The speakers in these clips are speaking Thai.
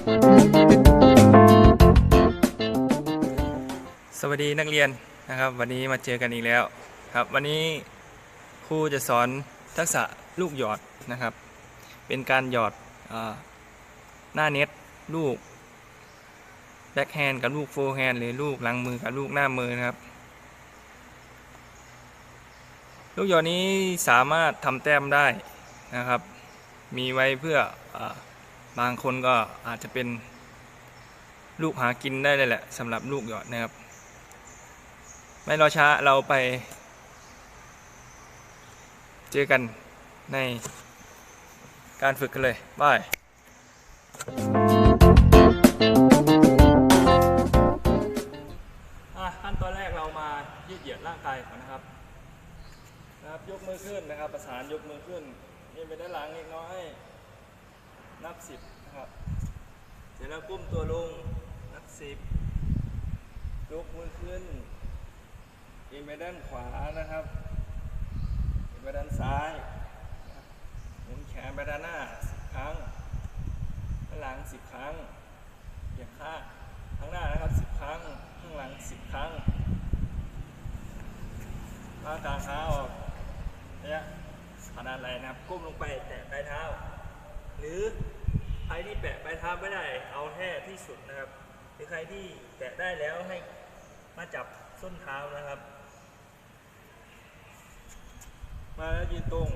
สวัสดีนักเรียนนะครับวันนี้มาเจอกันอีกแล้วครับ วันนี้ครูจะสอนทักษะลูกหยอดนะครับ เป็นการหยอดอหน้าเน็ตลูกแบ็คแฮนด์กับลูกโฟร์แฮนด์หรือลูกหลังมือกับลูกหน้ามือนะครับ ลูกหยอดนี้สามารถทำแต้มได้นะครับ มีไว้เพื่ออ บางคนก็อาจจะเป็นลูกหากินได้เลยแหละสำหรับลูกหยอดนะครับ ไม่รอช้าเราไป เจอกันในการฝึกกันเลยบาย ขั้นตอนแรกเรามายืดเหยียดร่างกายก่อนนะครับนะครับ ยกมือขึ้นนะครับ ประสานยกมือขึ้นนี่ไปด้านหลังเล็กน้อย นับสิบนะครับ เสร็จแล้วก้มตัวลง นับสิบยกมือขึ้นเอียงไปด้านขวานะครับเอียงไปด้านซ้ายหมุนแขนไปด้านหน้าสิบครั้งด้านหลังสิบครั้งเหยียบข้างข้างหน้านะครับสิบครั้ง ข้างหลังสิบครั้งลากกลางเท้าออกเนี่ยขนาดไหนนะครับ ก้มลงไปแตะปลายเท้า หรือใครที่แปะปลายเท้าไม่ได้เอาแค่ที่สุดนะครับ หรือใครที่แตะได้แล้วให้มาจับส้นเท้านะครับ มาแล้วยืนตรง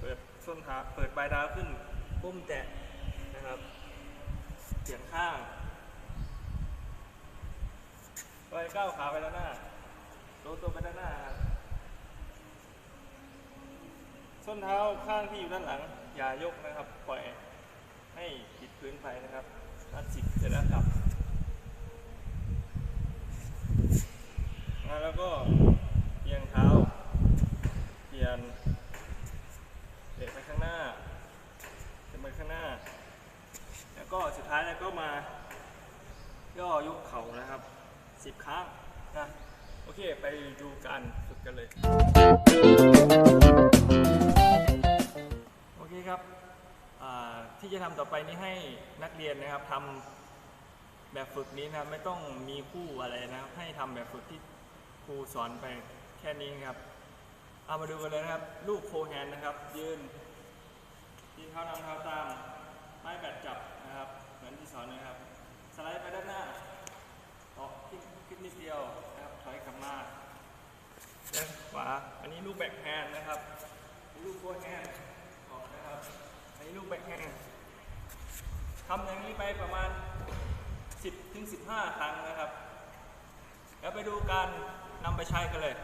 เปิดส้นเท้าเปิดปลายเท้าขึ้นก้มแตะนะครับเสียงข้างไปก้าวขาไปด้านหน้าโน้ตัวไปด้านหน้าครับ ส้นเท้าข้างที่อยู่ด้านหลัง อย่ายกนะครับ ปล่อยให้ติดพื้นไปนะครับนัดสิบเสร็จแล้วกลับแล้วก็เอียงเท้าเปลี่ยนเด็กไปข้างหน้าเดินไปข้างหน้า แล้วก็สุดท้ายแล้วก็มา ย่อยกเข่านะครับสิบครั้งนะโอเค ไปดูการฝึกกันเลย คครับที่จะทำต่อไปนี้ให้นักเรียนนะครับทำแบบฝึกนี้นะไม่ต้องมีคู่อะไรนะครับ ให้ทำแบบฝึกที่ครูสอนไปแค่นี้ครับ เอามาดูกันเลยนะครับ ลูกโฟร์แฮนด์นะครับ ยืนยืนเท้านำเท้าตามไม้แบดจับนะครับ เหมือนที่สอนนะครับ สไลด์ไปด้านหน้าออกขึ้นขึ้นนิดเดียวนะครับถอยกลับมาด้านขวาอันนี้ลูกแบ็คแฮนด์นะครับ ลูกโฟร์แฮนด์ออกนะครับ อันนี้ลูกแบ็คแฮนด์ ทำอย่างนี้ไปประมาณ 10ถึง15 ครั้งนะครับ แล้วไปดูการนำไปใช้กันเลย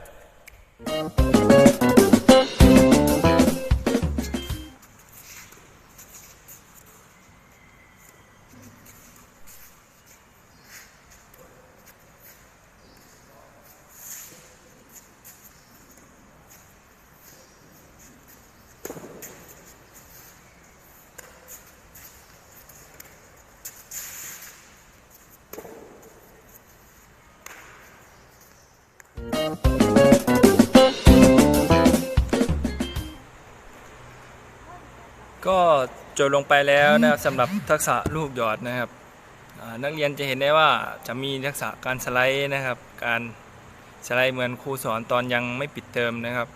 ก็จบลงไปแล้วนะครับสำหรับทักษะลูกหยอดนะครับอ่านักเรียนจะเห็นได้ว่าจะมีทักษะการสไลด์นะครับ การสไลด์เหมือนครูสอนตอนยังไม่ปิดเทอมนะครับ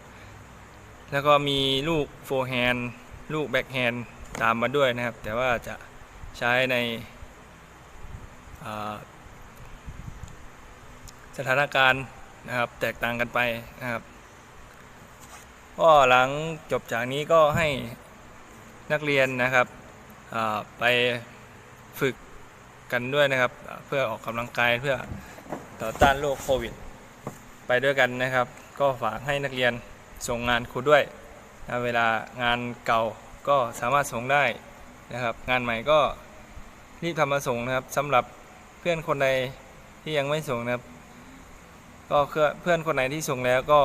แล้วก็มีลูกโฟร์แฮนด์ลูกแบ็คแฮนด์ตามมาด้วยนะครับ แต่ว่าจะใช้ในอ่าสถานการณ์นะครับแตกต่างกันไปนะครับก็หลังจบจากนี้ก็ให้ นักเรียนนะครับไปฝึกกันด้วยนะครับ เพื่อออกกำลังกายเพื่อต่อต้านโรคโควิด ไปด้วยกันนะครับ ก็ฝากให้นักเรียนส่งงานครูด้วยนะเวลางานเก่าก็สามารถส่งได้นะครับ งานใหม่ก็รีบทำมาส่งนะครับสำหรับเพื่อนคนใดที่ยังไม่ส่งนะครับ ก็เพื่อนคนไหนที่ส่งแล้วก็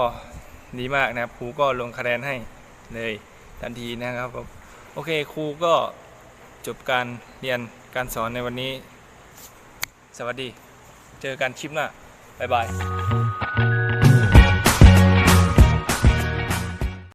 ดีมากนะครับครูก็ลงคะแนนให้เลยทันทีนะครับ อเคครูก็จบการเรียนการสอนในวันนี้ สวัสดี เจอกันคลิปหน้า บ๊ายบาย